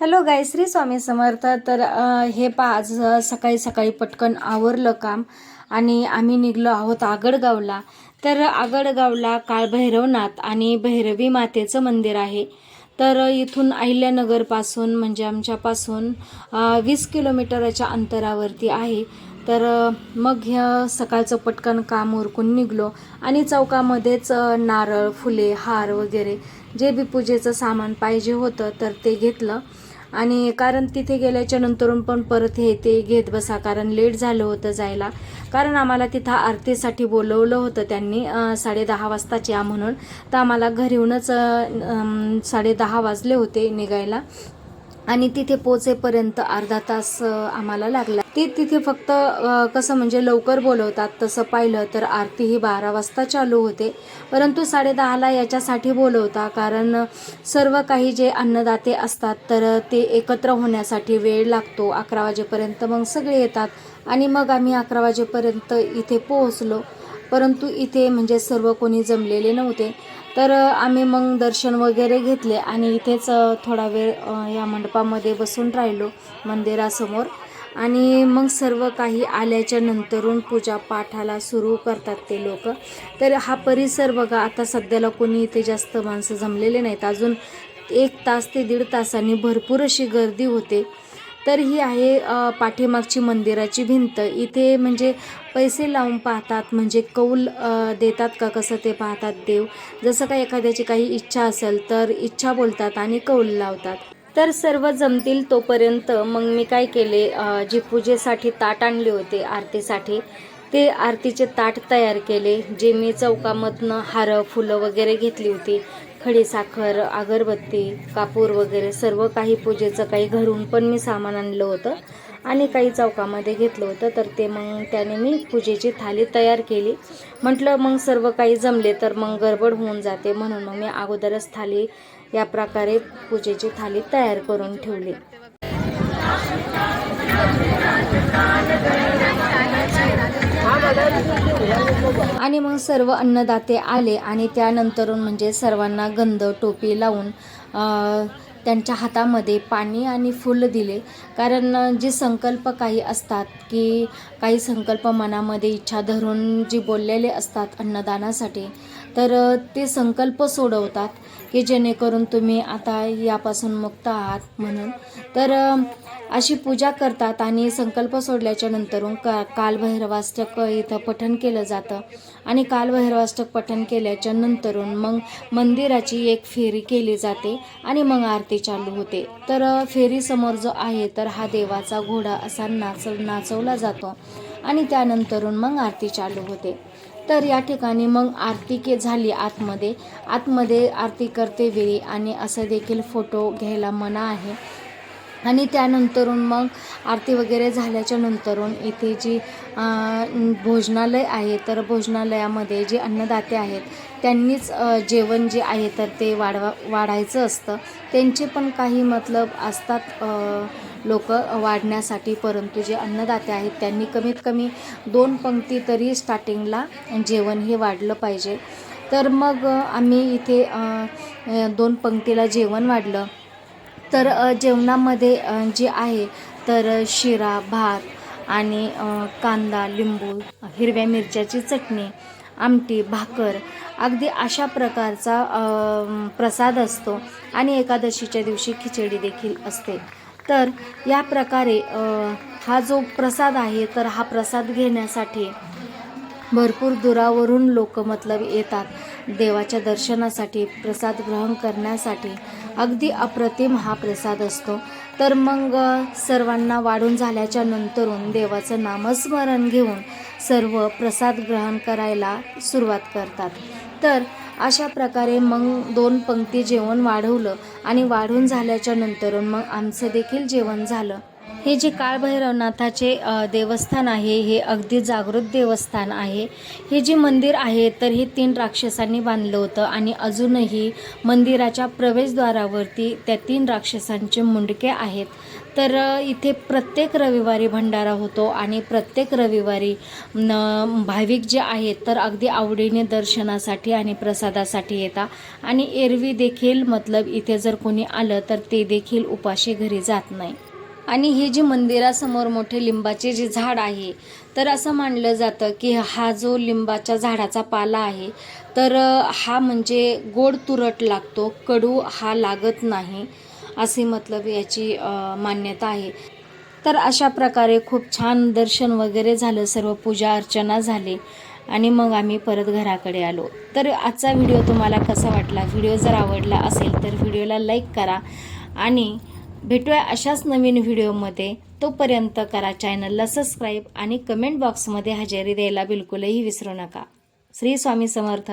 Hello गायश्री Swami Samarth. तर हे पहा आज सकाळी सकाळी पटकन आवरलं काम आणि आम्ही निघलो आहोत आगडगावला. तर आगडगावला काळभैरवनाथ आणि भैरवी मातेचं मंदिर आहे. तर इथून अहिल्यानगरपासून म्हणजे आमच्यापासून वीस किलोमीटरच्या अंतरावरती आहे. तर मग ह्या सकाळचं पटकन काम उरकून निघलो आणि चौकामध्येच नारळ फुले हार वगैरे जे बी पूजेचं सामान पाहिजे होतं तर ते घेतलं. आणि कारण तिथे गेल्याच्या नंतरून पण परत हे ते घेत बसा कारण लेट झालं होतं जायला. कारण आम्हाला तिथं आरतीसाठी बोलवलं होतं त्यांनी साडेदहा वाजताच या म्हणून. तर आम्हाला घरी येऊनच साडेदहा वाजले होते निघायला. आणि तिथे पोचेपर्यंत अर्धा तास आम्हाला लागला. ते तिथे फक्त कसं म्हणजे लवकर बोलवतात तसं पाहिलं तर आरती ही बारा वाजता चालू होते. परंतु साडेदहाला याच्यासाठी बोलवता कारण सर्व काही जे अन्नदाते असतात तर ते एकत्र होण्यासाठी वेळ लागतो. अकरा वाजेपर्यंत मग सगळे येतात आणि मग आम्ही अकरा वाजेपर्यंत इथे पोहोचलो. परंतु इथे म्हणजे सर्व कोणी जमलेले नव्हते. तर आम्ही मग दर्शन वगैरे घेतले आणि इथेच थोडा वेळ या मंडपामध्ये बसून राहिलो मंदिरासमोर. आणि मग सर्व काही आल्याच्या नंतरून पूजा पाठाला सुरू करतात ते लोक. तर हा परिसर बघा आता सध्याला कोणी इथे जास्त माणसं जमलेले नाहीत. अजून एक तास ते दीड तासांनी भरपूर अशी गर्दी होते. तर ही आहे पाठीमागची मंदिराची भिंत. इथे म्हणजे पैसे लावून पाहतात म्हणजे कौल देतात का कसं ते पाहतात देव. जसं का एखाद्याची काही इच्छा असेल तर इच्छा बोलतात आणि कौल लावतात. तर सर्व जमतील तोपर्यंत मग मी काय केले जी पूजेसाठी ताट आणले होते आरतीसाठी ते आरतीचे ताट तयार केले जे मी चौकामधनं हारं फुलं वगैरे घेतली होती. खडीसाखर अगरबत्ती कापूर वगैरे सर्व काही पूजेचं काही घरून पण मी सामान आणलं होतं आणि काही चौकामध्ये घेतलं होतं. तर ते मग त्याने मी पूजेची थाली तयार केली. म्हटलं मग सर्व काही जमले तर मग गडबड होऊन जाते. म्हणून मग मी अगोदरच थाली या प्रकारे पूजेची थाली तयार करून ठेवली. आणि मग सर्व अन्नदाते आले आणि त्यानंतरून म्हणजे सर्वांना गंध टोपी लावून त्यांच्या हातामध्ये पाणी आणि फुलं दिले. कारण जे संकल्प काही असतात की काही संकल्प मनामध्ये इच्छा धरून जी बोललेले असतात अन्नदानासाठी तर ते संकल्प सोडवतात की जेणेकरून तुम्ही आता यापासून मुक्त आहात म्हणून. तर अशी पूजा करतात आणि संकल्प सोडल्याच्या नंतरून का कालभैरवाष्टक इथं पठण केलं जातं. आणि कालभैरवाष्टक पठण केल्याच्या नंतरून मग मंदिराची एक फेरी केली जाते आणि मग आरती चालू होते. तर फेरीसमोर जो आहे तर हा देवाचा घोडा असा नाच नाचवला जातो आणि त्यानंतरून मग आरती चालू होते. तर या ठिकाणी मग आरती के झाली आतमध्ये. आतमध्ये आरती करते वेळी आणि असं देखील फोटो घ्यायला मना आहे. आणि त्यानंतरून मग आरती वगैरे झाल्याच्या नंतरून इथे जी भोजनालय आहे तर भोजनालयामध्ये जे अन्नदाते आहेत त्यांनीच जेवण जे आहे तर ते वाढवा वाढायचं असतं. त्यांचे पण काही मतलब असतात लोक वाढण्यासाठी परंतु जे अन्नदाते आहेत त्यांनी कमीत कमी दोन पंक्ती तरी स्टार्टिंगला जेवण हे वाढलं पाहिजे. तर मग आम्ही इथे दोन पंक्तीला जेवण वाढलं. तर जेवणामध्ये जे आहे तर शिरा भात आणि कांदा लिंबू हिरव्या मिरच्याची चटणी आमटी भाकर अगदी अशा प्रकारचा प्रसाद असतो. आणि एकादशीच्या दिवशी खिचडी देखील असते. तर या प्रकारे हा जो प्रसाद आहे तर हा प्रसाद घेण्यासाठी भरपूर दुरावरून लोक मतलब येतात देवाच्या दर्शनासाठी प्रसाद ग्रहण करण्यासाठी. अगदी अप्रतिम हा प्रसाद असतो. तर मग सर्वांना वाढून झाल्याच्या नंतरून देवाचं नामस्मरण घेऊन सर्व प्रसाद ग्रहण करायला सुरुवात करतात. तर अशा प्रकारे मग दोन पंक्ती जेवण वाढवलं आणि वाढून झाल्याच्या नंतरून मग आमचं देखील जेवण झालं. हे जे काळभैरवनाथाचे देवस्थान आहे हे अगदी जागृत देवस्थान आहे. हे जे मंदिर आहे तर हे तीन राक्षसांनी बांधलं होतं आणि अजूनही मंदिराच्या प्रवेशद्वारावरती त्या तीन राक्षसांचे मुंडके आहेत. तर इथे प्रत्येक रविवारी भंडारा होतो आणि प्रत्येक रविवारी न भाविक जे आहेत तर अगदी आवडीने दर्शनासाठी आणि प्रसादासाठी येतात. आणि एरवी देखील मतलब इथे जर कोणी आलं तर ते देखील उपाशी घरी जात नाही. आणि हे जे मंदिरासमोर मोठे लिंबाचे जे झाड आहे तर असं मानलं जातं की हा जो लिंबाच्या झाडाचा पाला आहे तर हा म्हणजे गोड तुरट लागतो कडू हा लागत नाही. असे मतलब याची मान्यता आहे. तर अशा प्रकारे खूप छान दर्शन वगैरे झालं सर्व पूजा अर्चना झाली आणि मग आम्ही परत घराकडे आलो. तर आजचा व्हिडिओ तुम्हाला कसा वाटला? व्हिडिओ जर आवडला असेल तर व्हिडिओला लाईक करा आणि भेटूया अशाच नवीन व्हिडिओमध्ये. तोपर्यंत करा चॅनलला सबस्क्राईब आणि कमेंट बॉक्समध्ये हजेरी द्यायला बिलकुलही विसरू नका. श्री स्वामी समर्थ.